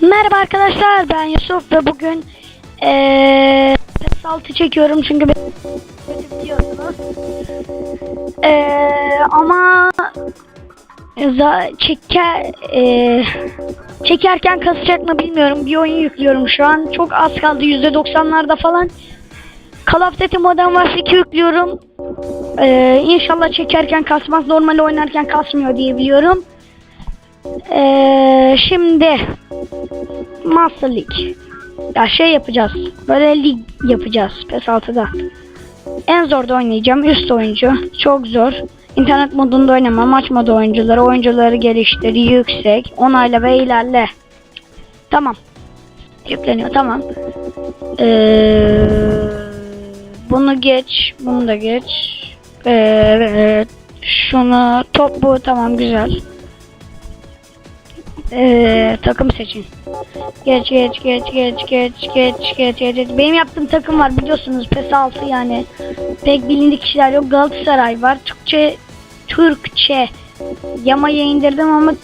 Merhaba arkadaşlar ben Yusuf ve bugün eee PS6 çekiyorum çünkü beni biliyorsunuz. Eee ama za çeker eee, çekerken kasacak mı bilmiyorum. Bir oyun yüklüyorum şu an. Çok az kaldı %90'larda falan. Call of Duty Modern Warfare 2 yüklüyorum. Eee inşallah çekerken kasmaz. Normal oynarken kasmıyor diye biliyorum. Eee şimdi Master League. Ya şey yapacağız. Böyle lig yapacağız PES 6'da. En zorda oynayacağım. Üst oyuncu. Çok zor. İnternet modunda oynama. Maç modu oyuncuları. Oyuncuları geliştir. Yüksek. Onayla ve ilerle. Tamam. Yükleniyor. Tamam. Ee, bunu geç. Bunu da geç. Ee, şunu top bu. Tamam güzel ee, takım seçin. Geç geç geç geç geç geç geç geç. Benim yaptığım takım var biliyorsunuz PES 6 yani. Pek bilindik kişiler yok. Galatasaray var. Türkçe Türkçe Yama'ya indirdim ama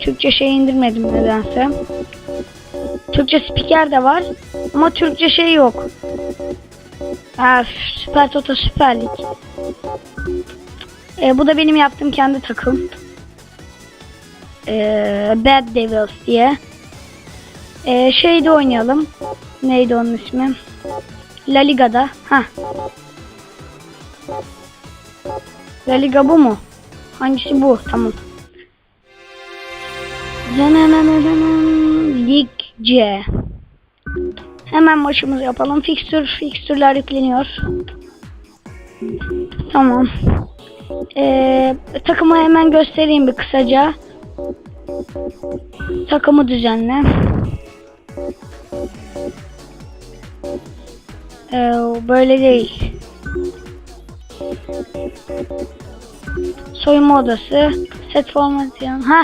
Türkçe şey indirmedim nedense. Türkçe spiker de var ama Türkçe şey yok. Öf, Süper Toto Süper Lig. E, bu da benim yaptığım kendi takım. Ee, Bad Devils diye. Ee, şeyde oynayalım. Neydi onun ismi? La Liga'da. Ha. La Liga bu mu? Hangisi bu? Tamam. Lig C. Hemen maçımızı yapalım. Fixture, fixture'lar yükleniyor. Tamam. Ee, takımı hemen göstereyim bir kısaca. Takımı düzenle. Ee, böyle değil. Soyunma odası. Set formasyon. Ha.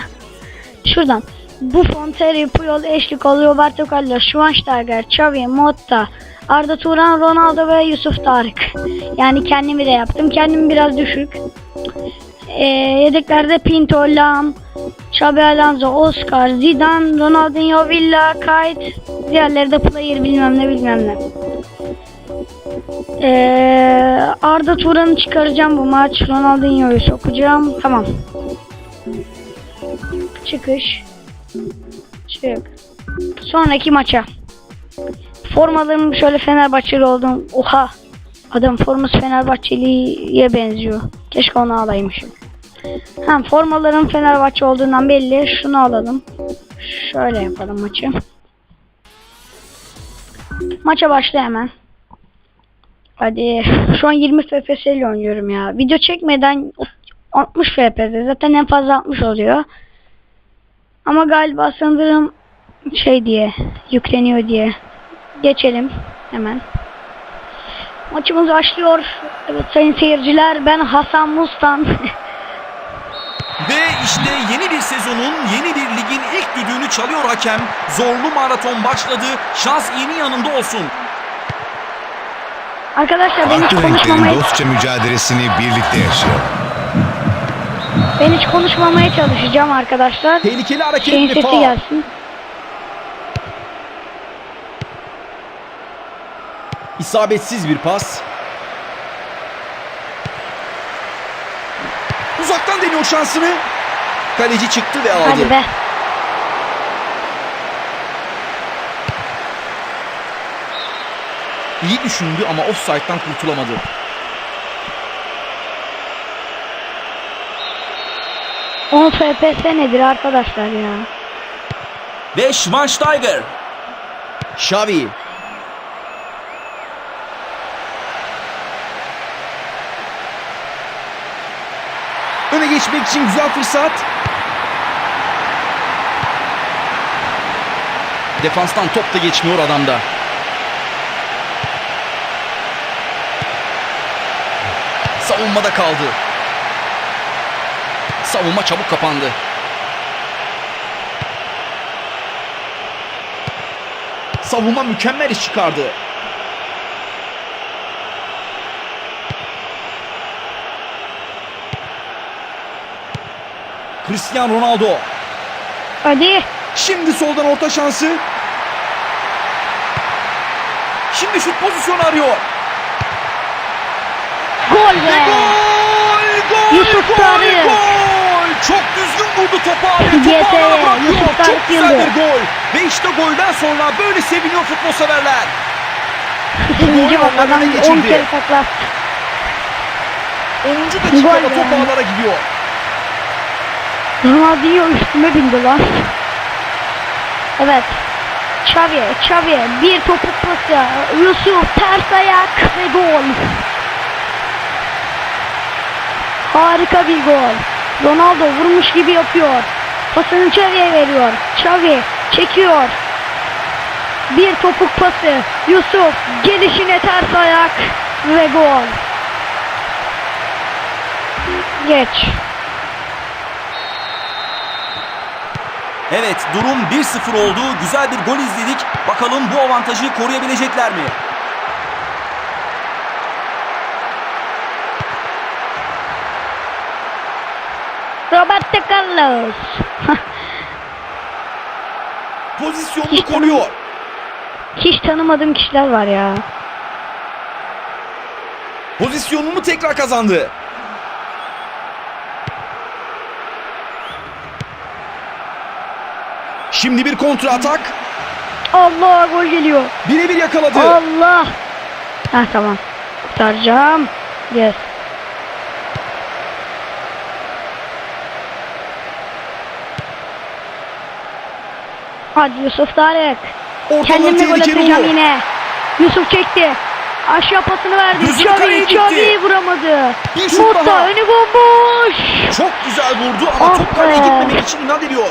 Şuradan. Buffon, Terry, Puyol, Eşlik oluyor. Roberto Carlos, Schweinsteiger, Xavi, Motta, Arda Turan, Ronaldo ve Yusuf Tarık. Yani kendimi de yaptım. Kendim biraz düşük. Ee, yedeklerde Pinto, Lam, Xabi Alonso, Oscar, Zidane, Ronaldinho, Villa, Kayt, diğerleri de player bilmem ne bilmem ne. Ee, Arda Turan'ı çıkaracağım bu maç. Ronaldinho'yu sokacağım. Tamam. Çıkış. Çık. Sonraki maça. Formalarım şöyle Fenerbahçeli oldum. Oha. Adam forması Fenerbahçeli'ye benziyor. Keşke onu alaymışım. Hem formaların Fenerbahçe olduğundan belli. Şunu alalım. Şöyle yapalım maçı. Maça başla hemen. Hadi. Şu an 20 FPS ile oynuyorum ya. Video çekmeden 60 FPS. Zaten en fazla 60 oluyor. Ama galiba sanırım şey diye yükleniyor diye. Geçelim hemen. Maçımız başlıyor. Evet sayın seyirciler ben Hasan Mustan. Ve işte yeni bir sezonun, yeni bir ligin ilk düdüğünü çalıyor hakem. Zorlu maraton başladı. Şans yeni yanında olsun. Arkadaşlar ben hiç Farklı renklerin konuşmamaya, dostça mücadelesini birlikte yaşayalım. ben hiç konuşmamaya çalışacağım arkadaşlar. Tehlikeli hareket Şeyin ve sesi faul. gelsin. İsabetsiz bir pas. Uzaktan deniyor şansını. Kaleci çıktı ve aldı. Hadi be. İyi düşündü ama offside'dan kurtulamadı. On FPS nedir arkadaşlar ya? Ve Schweinsteiger. Xavi. Geçmek için güzel fırsat. Defanstan top da geçmiyor adamda. Savunmada kaldı. Savunma çabuk kapandı. Savunma mükemmel iş çıkardı. Cristiano Ronaldo. Hadi. Şimdi soldan orta şansı. Şimdi şut pozisyonu arıyor. Gol Ve be. gol! Gol! Yusuf gol! Tarık. Gol! Çok düzgün vurdu topu abi. Topu GT'ye ağlara bırakıyor. Yusuf Tarık Çok güzel bir gol. Ve işte golden sonra böyle seviniyor futbol severler. Sevince bak onların adam önüne 10 geçildi. kere taklattı. 10. dakikada Gol top ağlara gidiyor. Ronaldinho üstüme bindi lan. Evet. Xavi, Xavi bir topuk pası. Yusuf ters ayak ve gol. Harika bir gol. Ronaldo vurmuş gibi yapıyor. Pasını Xavi'ye veriyor. Xavi çekiyor. Bir topuk pası. Yusuf gelişine ters ayak ve gol. Geç. Evet durum 1-0 oldu. Güzel bir gol izledik. Bakalım bu avantajı koruyabilecekler mi? Roberto Carlos. Pozisyonunu Hiç koruyor. Hiç tanımadığım kişiler var ya. Pozisyonunu tekrar kazandı. Şimdi bir kontra atak. Allah gol geliyor. Birebir yakaladı. Allah. Ha tamam. Kurtaracağım. Yes. Hadi Yusuf Tarık. Ortalığı Kendimle gol atacağım olur. yine. Yusuf çekti. Aşağı pasını verdi. Xavi. Xavi vuramadı. Daha. önü bomboş. Çok güzel vurdu ama Ah top kaleye gitmemek için inat ediyor.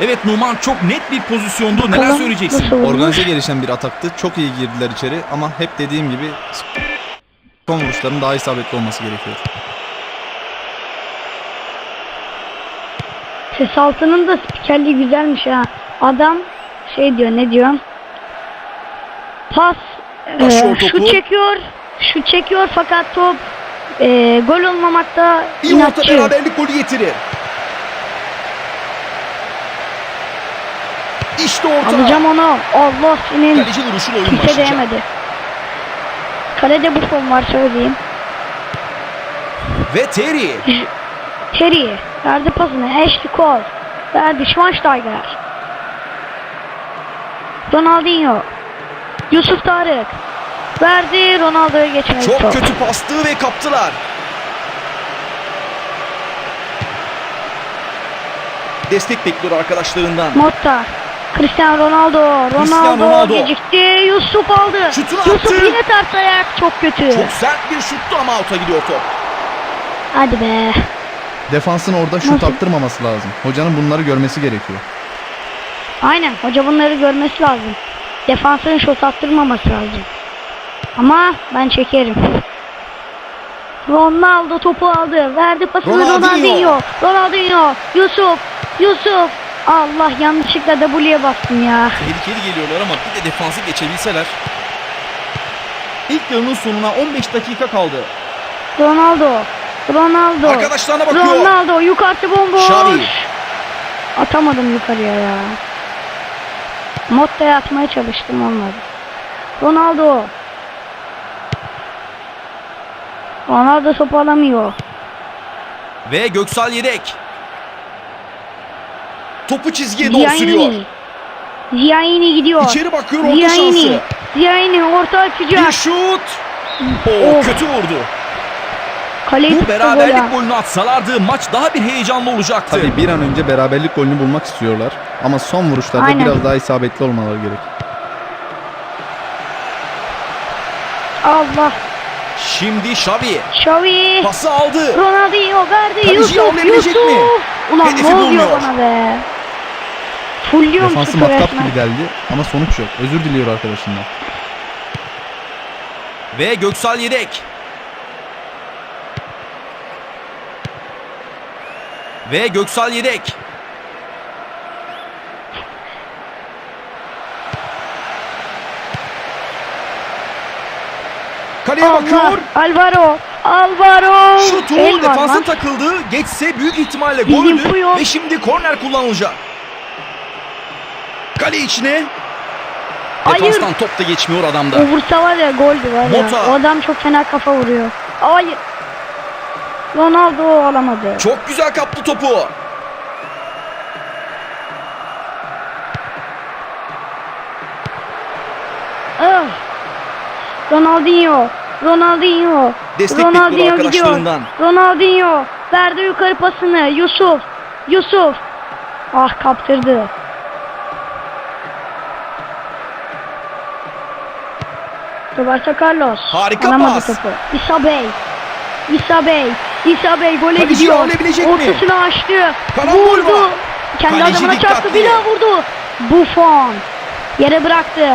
Evet Numan çok net bir pozisyondu. Neler Bakalım söyleyeceksin? nasıl olmuş? Organize gelişen bir ataktı. Çok iyi girdiler içeri ama hep dediğim gibi son vuruşların daha isabetli olması gerekiyor. Ses altının da spikerliği güzelmiş ha. Adam şey diyor ne diyor? Pas e, topu. şut çekiyor. Şut çekiyor fakat top e, gol olmamakta İyi orta inatçı. beraberlik golü getirir. İşte orta. Alacağım onu. Allah senin Kaleci vuruşuyla oyun kimse başlayacak. değemedi. Kalede Buffon var söyleyeyim. Ve Terry. Terry verdi pasını. Ashley Cole verdi Schweinsteiger. Ronaldinho. Yusuf Tarık. Verdi Ronaldo'ya geçmedi Çok top. kötü pastı ve kaptılar. Destek bekliyor arkadaşlarından. Motta. Cristiano Ronaldo. Ronaldo, Cristiano Ronaldo. gecikti. Yusuf aldı. Şutunu Yusuf attı. yine ters ayak. Çok kötü. Çok sert bir şuttu ama out'a gidiyor top. Hadi be. Defansın orada şut Nasıl? attırmaması lazım. Hocanın bunları görmesi gerekiyor. Aynen. Hoca bunları görmesi lazım. Defansın şut attırmaması lazım. Ama ben çekerim. Ronaldo topu aldı. Verdi pasını Ronaldinho. Ronaldinho. Ronaldinho. Yusuf. Yusuf. Allah yanlışlıkla W'ye bastım ya. Tehlikeli geliyorlar ama bir de defansı geçebilseler. İlk yarının sonuna 15 dakika kaldı. Ronaldo. Ronaldo. Arkadaşlarına bakıyor. Ronaldo yukarısı bomboş. Xavi. Atamadım yukarıya ya. Motta'ya atmaya çalıştım olmadı. Ronaldo. Ronaldo topu alamıyor. Ve Göksal yedek. Topu çizgiye doğru sürüyor. Ziyaini. Gidiyor. İçeri bakıyor orta Ziyaini. şansı. Ziyaini orta açacak. Bir şut. Oo, Of. kötü vurdu. Kaleyi Bu beraberlik ya. golünü atsalardı maç daha bir heyecanlı olacaktı. Tabii bir an önce beraberlik golünü bulmak istiyorlar. Ama son vuruşlarda Aynen. biraz daha isabetli olmaları gerek. Allah. Şimdi Xavi Xavi. pası aldı. Ronaldinho verdi. Yusuf. Yusuf. mi? Ulan Hedefi ne oluyor bulmuyor. bana be. Fulluyorum Defansı topu matkap resmen. gibi geldi ama sonuç yok. Özür diliyor arkadaşından. Ve Göksal yedek. Ve Göksal yedek. Kaleye Allah. bakıyor. Alvaro. Alvaro. Şutu El defansa takıldı. Geçse büyük ihtimalle goldü. Ve şimdi korner kullanılacak. Kale içine. Hayır. Defanstan top da geçmiyor adamda. O vursa var ya goldü var ya. Mota. O adam çok fena kafa vuruyor. Hayır. Ronaldo alamadı. Çok güzel kaptı topu. Ah. Ronaldinho. Ronaldinho. Destek Ronaldinho gidiyor. Ronaldinho. Verdi yukarı pasını. Yusuf. Yusuf. Ah kaptırdı. Roberto Carlos. Harika Alamadı pas. topu. İsa Bey. İsa Bey. İsa Bey gole Kaleci gidiyor. alabilecek mi? Ortasını açtı. Karambol vurdu. var. Kendi Kaleci adamına çarptı. dikkatli. Bir daha vurdu. Buffon. Yere bıraktı.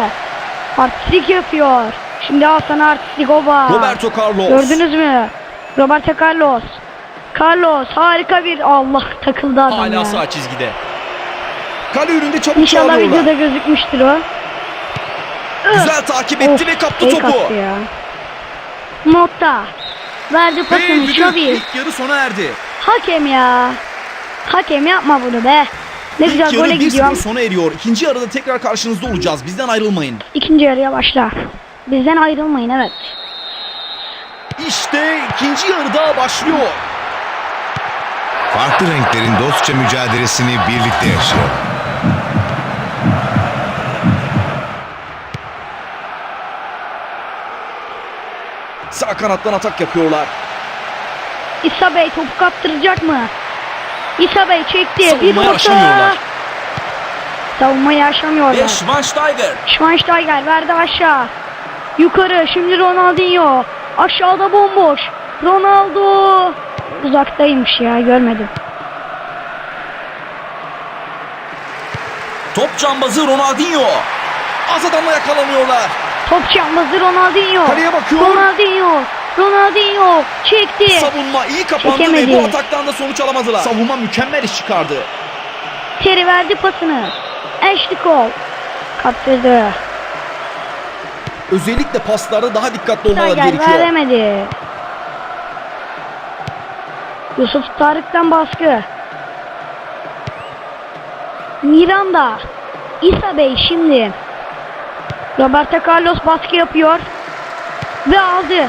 Artistik yapıyor. Şimdi al sana artistik oba. Roberto Carlos. Gördünüz mü? Roberto Carlos. Carlos harika bir Allah takıldı adam Hala ya. sağ çizgide. Kale önünde çabuk İnşallah videoda gözükmüştür o. Güzel takip etti Of, ve kaptı topu. kaptı ya. Motta. Verdi Ve pasını Xavi. ilk yarı sona erdi. Hakem ya. Hakem yapma bunu be. Ne İlk güzel gole 1-0 gidiyor. sona eriyor. İkinci yarıda tekrar karşınızda olacağız. Bizden ayrılmayın. İkinci yarıya başla. Bizden ayrılmayın evet. İşte ikinci yarıda başlıyor. Farklı renklerin dostça mücadelesini birlikte yaşayalım. Sağ kanattan atak yapıyorlar. İsa Bey topu kaptıracak mı? İsa Bey çekti. Bir Savunmayı orta. aşamıyorlar. Savunmayı aşamıyorlar. Ve Schweinsteiger. Schweinsteiger verdi aşağı. Yukarı şimdi Ronaldinho. Aşağıda bomboş. Ronaldo. Uzaktaymış ya görmedim. Top cambazı Ronaldinho. Az adamla yakalanıyorlar. Top çalması Ronaldinho. Kaleye bakıyor. Ronaldinho. Ronaldinho çekti. Savunma iyi kapandı Çekemedi. ve bu ataktan da sonuç alamadılar. Savunma mükemmel iş çıkardı. Terry verdi pasını. Ashley Cole. Kaptırdı. Özellikle paslarda daha dikkatli olmaları Steiger gerekiyor. veremedi. Yusuf Tarık'tan baskı. Miranda. İsa Bey şimdi. Roberto Carlos baskı yapıyor. Ve aldı.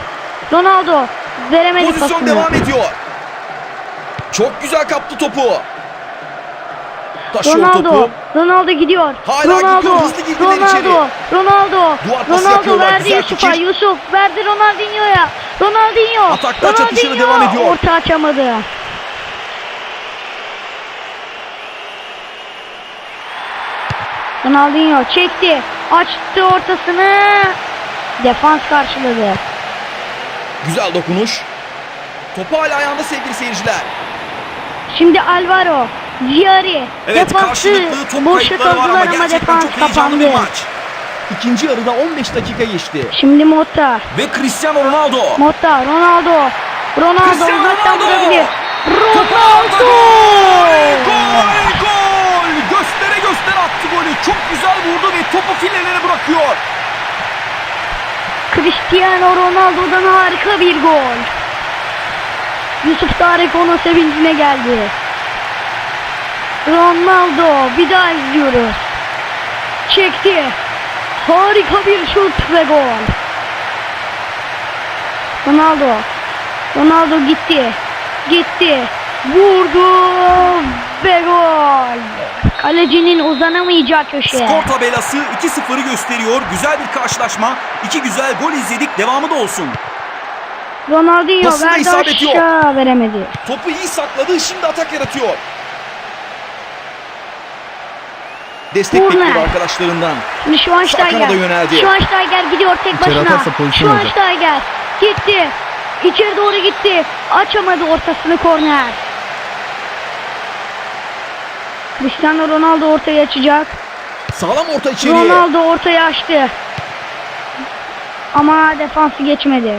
Ronaldo veremedi Pozisyon pasını. devam ediyor. Çok güzel kaptı topu. Taşıyor Ronaldo. topu. Ronaldo gidiyor. Hala Ronaldo. gidiyor, hızlı girdiler Ronaldo. içeri. Ronaldo. Duvar pası Ronaldo yapıyorlar, verdi güzel Yusuf'a. fikir. Yusuf verdi Ronaldinho'ya. Ronaldinho. Çatışını Ronaldinho. devam ediyor. Orta açamadı. Ronaldinho çekti. Açtı ortasını. Defans karşıladı. Güzel dokunuş. Topu hala ayağında sevgili seyirciler. Şimdi Alvaro. Diari. Evet Defansı karşılıklı top boşa kayıpları var ama kaldılar ama gerçekten defans çok heyecanlı bir kapandı. maç. İkinci yarıda 15 dakika geçti. Şimdi Motta. Ve Cristiano Ronaldo. Motta, Ronaldo. Ronaldo Cristiano uzaktan Ronaldo. vurabilir. Ronaldo! Gol! Gol! Göstere göstere attı golü. Çok güzel vurdu ve topu filelere bırakıyor. Cristiano Ronaldo'dan harika bir gol. Yusuf Tarık onun sevincine geldi. Ronaldo bir daha izliyoruz. Çekti. Harika bir şut ve gol. Ronaldo. Ronaldo gitti. Gitti. Vurdu ve gol. Kalecinin uzanamayacağı köşe. Skor tabelası 2-0'ı gösteriyor. Güzel bir karşılaşma. İki güzel gol izledik. Devamı da olsun. Ronaldinho verdi yok. aşağı veremedi. Topu iyi sakladı. Şimdi atak yaratıyor. Destek Korner. bekliyor arkadaşlarından. Şimdi Schweinsteiger. Sağ kanada yöneldi. Schweinsteiger gidiyor tek İçeri başına. olacak. Schweinsteiger gitti. İçeri doğru gitti. Açamadı ortasını korner. Cristiano Ronaldo ortaya açacak. Sağlam orta içeriye. Ronaldo ortaya açtı. Ama defansı geçmedi.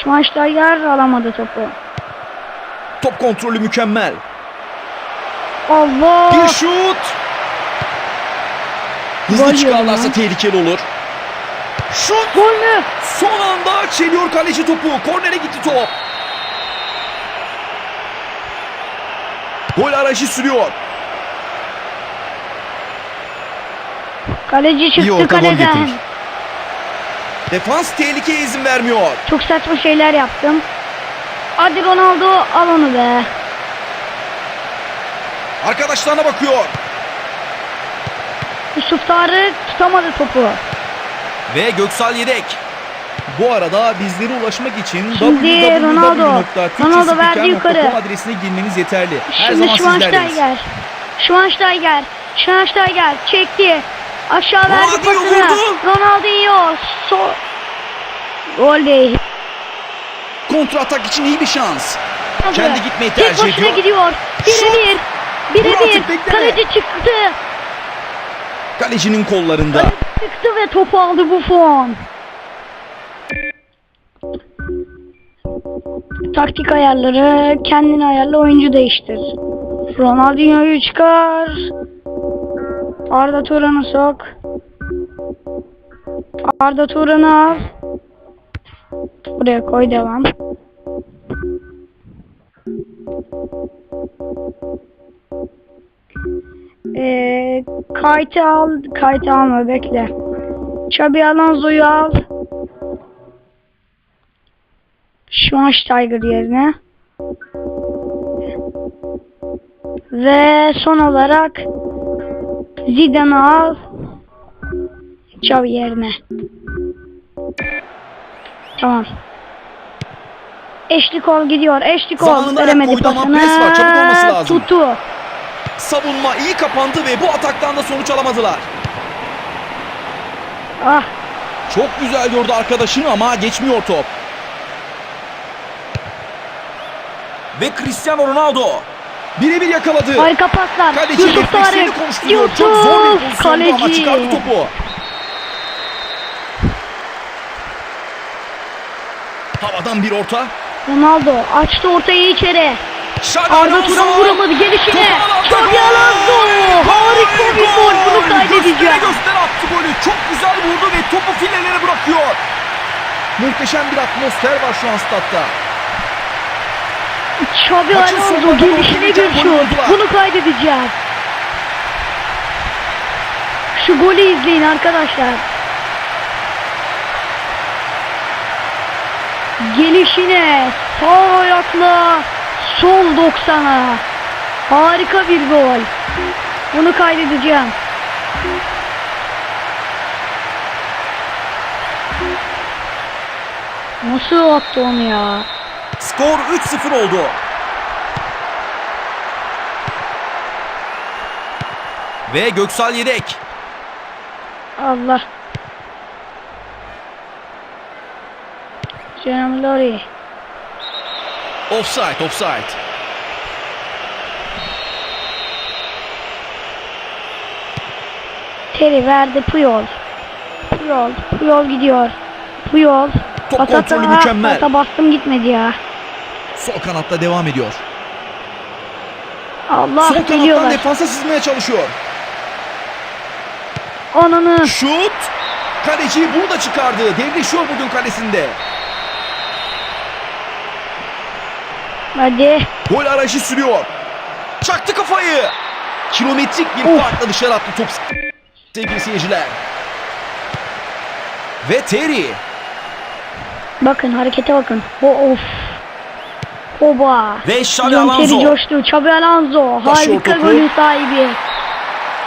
Schweinsteiger alamadı topu. Top kontrolü mükemmel. Allah! Bir şut! Hızlı çıkarlarsa tehlikeli olur. Şut! Gol mü? Son anda çeliyor kaleci topu. Kornere gitti top. Gol aracı sürüyor. Kaleci çıktı kaleden. Defans tehlikeye izin vermiyor. Çok saçma şeyler yaptım. Hadi Ronaldo al onu be. Arkadaşlarına bakıyor. Yusuf Tarık tutamadı topu. Ve Göksal yedek. Bu arada bizlere ulaşmak için Şimdi Ronaldo. Ronaldo verdi yukarı. adresine girmeniz yeterli. Her Şimdi zaman sizlerdeyiz. Schweinsteiger. Schweinsteiger. Schweinsteiger çekti. Aşağı verdi pasını. Ronaldinho. So Gol değil. Kontra atak için iyi bir şans. Kendi gitmeyi Tek tercih başına ediyor. gidiyor. Şut. Birebir. Artık, bekleme. Kaleci çıktı. Kalecinin kollarında. Kaleci çıktı ve topu aldı Buffon. Taktik ayarları, kendini ayarla, oyuncu değiştir. Ronaldinho'yu çıkar. Arda Turan'ı sok. Arda Turan'ı al. Buraya koy devam. Ee, kayıtı al, kayıtı alma bekle. Xabi Alonso'yu al. Schweinsteiger yerine. Ve son olarak Zidane'ı al. Xavi yerine. Tamam. Eşlik ol gidiyor. Eşlik ol. Zamanında Veremedi pasını. pres Savunma iyi kapandı ve bu ataktan da sonuç alamadılar. Ah Çok güzel gördü arkadaşını ama geçmiyor top. Ve Cristiano Ronaldo birebir yakaladı. harika paslar. Kaleci Yusuf Tarık. konuşturuyor. Çok zor bir Yusuf pozisyondu ama çıkardı topu. Havadan bir orta. Ronaldo açtı ortayı içeri. Arda. Turan vuramadı gelişine. Xabi. Harika bir gol. Bunu kaydedeceğim. göstere attı golü. Çok güzel vurdu ve topu filelere bırakıyor. Muhteşem bir atmosfer var şu an statta. Xabi Alonso gelişine şut. Bunu kaydedeceğim. Şu golü izleyin arkadaşlar. Gelişine sağ ayakla sol 90'a. Harika bir gol. Bunu kaydedeceğim. Nasıl attı onu ya? Skor 3-0 oldu. Ve Göksal yedek. Allah. Canım Lori. Offside, offside. Terry verdi Puyol. Puyol. Puyol gidiyor. Puyol. Top Pas kontrolü mükemmel. pasa bastım gitmedi ya. Sol kanatta devam ediyor. Allah Sol kanattan geliyorlar. defansa sızmaya çalışıyor. Ananı. Şut. Kaleci bunu da çıkardı. Devleşiyor bugün kalesinde. Hadi. Gol arayışı sürüyor. Çaktı kafayı. Kilometrik bir Of. farkla dışarı attı top. Sevgili seyirciler. Ve Terry. Bakın harekete bakın. O of. Oba. Ve Xabi Alonso. Coştu. Xabi Alonso. Harika golün sahibi.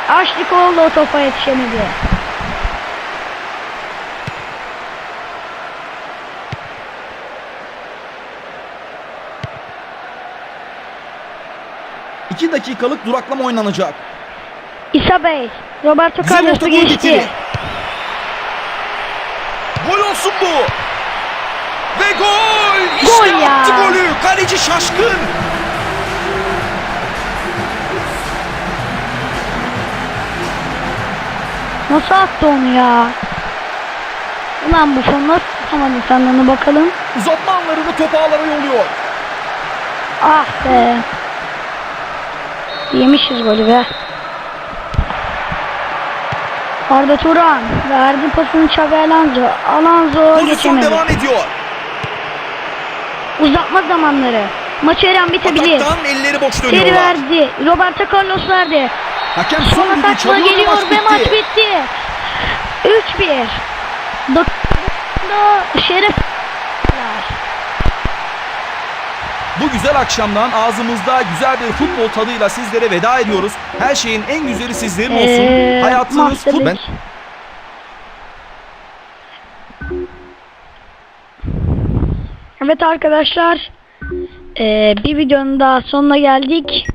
Ashley Cole o topa yetişemedi. İki dakikalık duraklama oynanacak. İsa Bey. Roberto orta Carlos'u geçti. Gol olsun bu. Ve gol! İşte Gol ya. attı golü. Kaleci şaşkın. Nasıl attı onu ya? Ulan bu son nasıl sen onu bakalım. Uzatma anlarını top ağlara yolluyor. Ah be. Yemişiz golü be. Arda Turan verdi pasını Xabi Alonso. Alonso geçemedi. devam ediyor. Uzatma zamanları. Maç her an bitebilir. Ataktan elleri boş dönüyorlar. verdi. Roberto Carlos verdi. Hakem Son son düdüğü atakla çalıyor ve geliyor maç ve maç bitti. bitti. 3-1. Dokuzda Şeref Bu güzel akşamdan ağzımızda güzel bir futbol tadıyla sizlere veda ediyoruz. Her şeyin en güzeli sizlerin olsun. Ee, Hayatınız futbol... Evet arkadaşlar. ee, bir videonun daha sonuna geldik.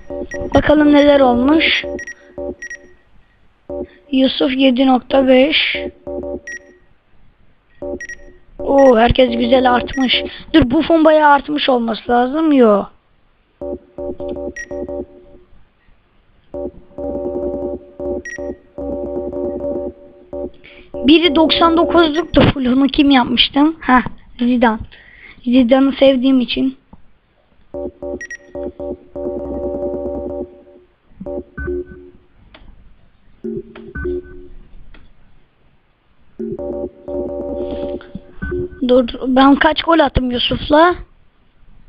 Bakalım neler olmuş. Yusuf 7.5 Oo herkes güzel artmış. Dur bu fon bayağı artmış olması lazım. Yo. Biri 99'luktu full onu kim yapmıştım? Ha Zidane. Zidane'ı sevdiğim için. Dur ben kaç gol attım Yusuf'la?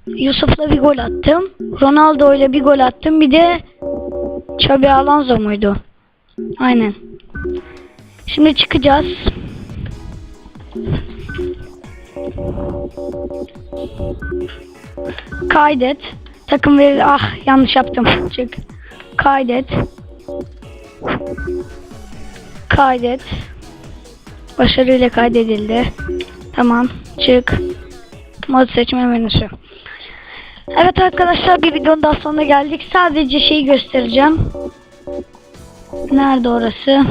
Yusuf'la bir gol attım. Ronaldo ile bir gol attım. Bir de Xabi Alonso muydu? Aynen. Şimdi çıkacağız. Kaydet. Takım veri ah yanlış yaptım. Çık. Kaydet. Kaydet. Başarıyla kaydedildi. Tamam. Çık. Mod seçme menüsü. Evet arkadaşlar bir videonun daha sonuna geldik. Sadece şeyi göstereceğim. Nerede orası?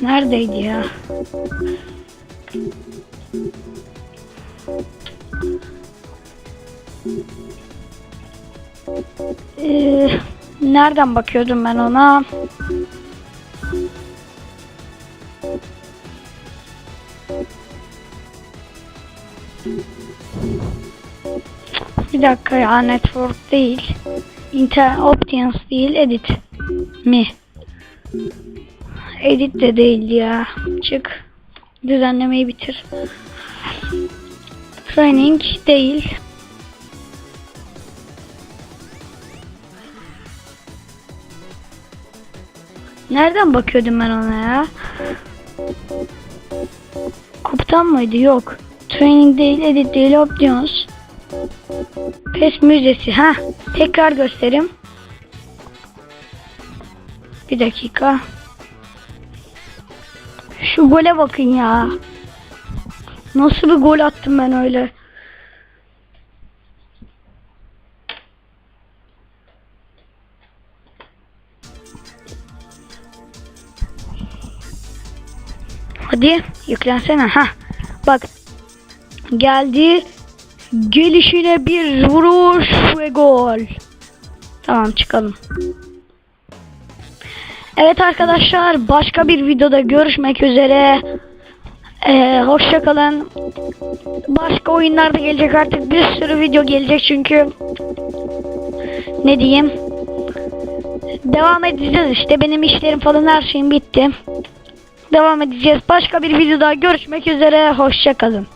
Neredeydi ya? Ee, nereden bakıyordum ben ona? Bir dakika ya network değil. Inter Options değil edit mi? Edit de değil ya. Çık. Düzenlemeyi bitir. Training değil. Nereden bakıyordum ben ona ya? Komutan mıydı? Yok. Training değil, edit değil, options. PES müzesi. Ha, tekrar göstereyim. Bir dakika. Şu gole bakın ya. Nasıl bir gol attım ben öyle. Hadi yüklensene. Ha. Bak. Geldi. Gelişine bir vuruş ve gol. Tamam çıkalım. Evet arkadaşlar başka bir videoda görüşmek üzere. Ee, Hoşçakalın. Başka oyunlarda gelecek artık bir sürü video gelecek çünkü. Ne diyeyim. Devam edeceğiz işte benim işlerim falan her şeyim bitti. Devam edeceğiz. Başka bir videoda görüşmek üzere. Hoşçakalın.